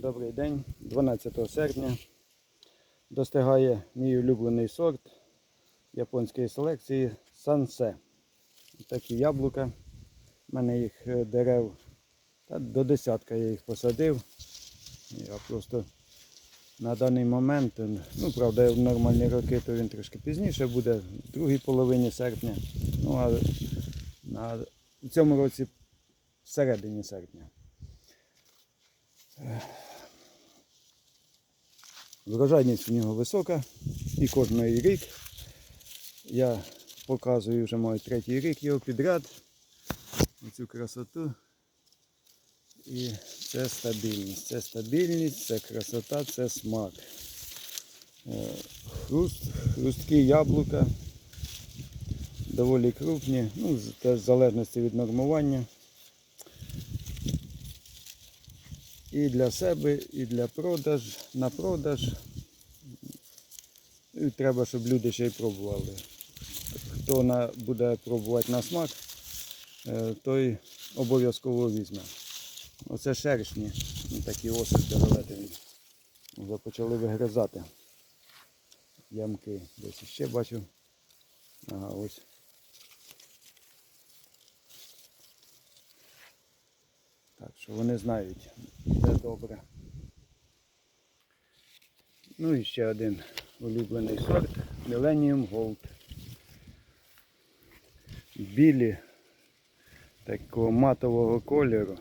Добрий день, 12 серпня. Достигає мій улюблений сорт японської селекції Сансе. Такі яблука. У мене їх е, дерев та до десятка я їх посадив. Я просто на даний момент, е, ну правда, в нормальні роки, то він трошки пізніше буде, в другій половині серпня. Ну а на, в цьому році в середині серпня. Врожайність у нього висока і кожний рік. Я показую вже маю третій рік його підряд. Оцю красоту. І це стабільність. Це стабільність, це красота, це смак. Е, Хруст, хрусткі яблука. Доволі крупні, ну, теж в залежності від нормування. І для себе, і для продаж, на продаж. І треба, щоб люди ще й пробували. Хто на, буде пробувати на смак, е, той обов'язково візьме. Оце шершні, такі осики велетені. Вже почали вигризати ямки. Десь ще бачу. Ага, ось. Так що вони знають, де добре. Ну і ще один улюблений сорт Millennium Gold. Білі такого матового кольору.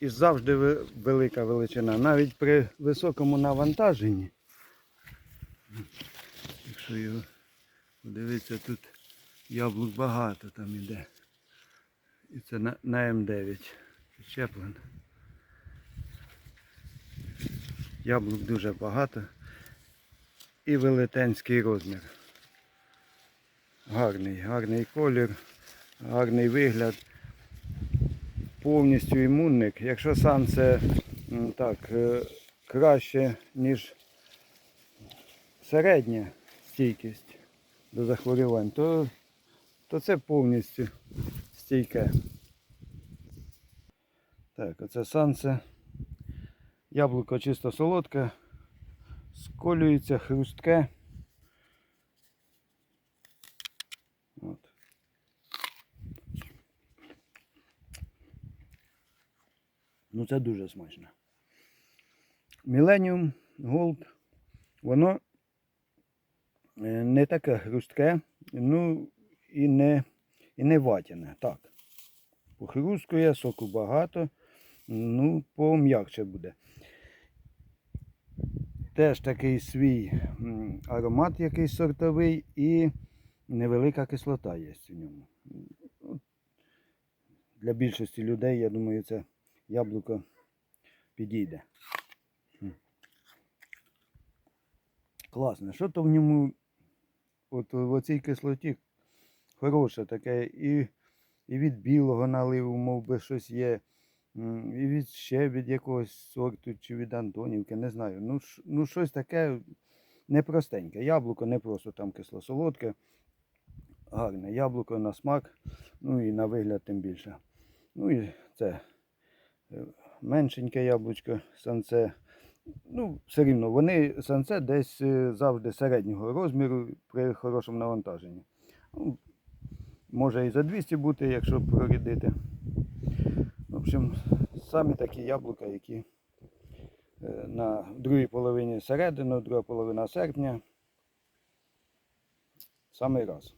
І завжди велика величина. Навіть при високому навантаженні. Якщо його подивитися, тут яблук багато там іде. І це на, на М9 підчеплено. Яблук дуже багато. І велетенський розмір. Гарний, гарний колір, гарний вигляд. Повністю імунник. Якщо сам це так, е, краще, ніж середня стійкість до захворювань, то, то це повністю стійке. Так, оце санце. Яблуко чисто солодке, сколюється, хрустке. От. Ну це дуже смачно. Millennium Gold, воно е, не таке хрустке, ну і не, і не ватяне. Так. Похрускує, соку багато, ну, пом'якше буде. Теж такий свій аромат якийсь сортовий і невелика кислота є в ньому. Ну, Для більшості людей, я думаю, це яблуко підійде. Класно. Що то в ньому от в оцій кислоті хороше таке і, і від білого наливу, мов би, щось є. І від ще від якогось сорту чи від Антонівки, не знаю. Ну, ну щось таке непростеньке. Яблуко не просто там кисло-солодке, гарне яблуко на смак, ну і на вигляд тим більше. Ну і це е, меншеньке яблучко, санце. Ну, все рівно, вони санце десь е, завжди середнього розміру при хорошому навантаженні. Ну, може і за 200 бути, якщо прорідити. Общем, самі такі яблука, які е, на другій половині середини, друга половина серпня. Самий раз.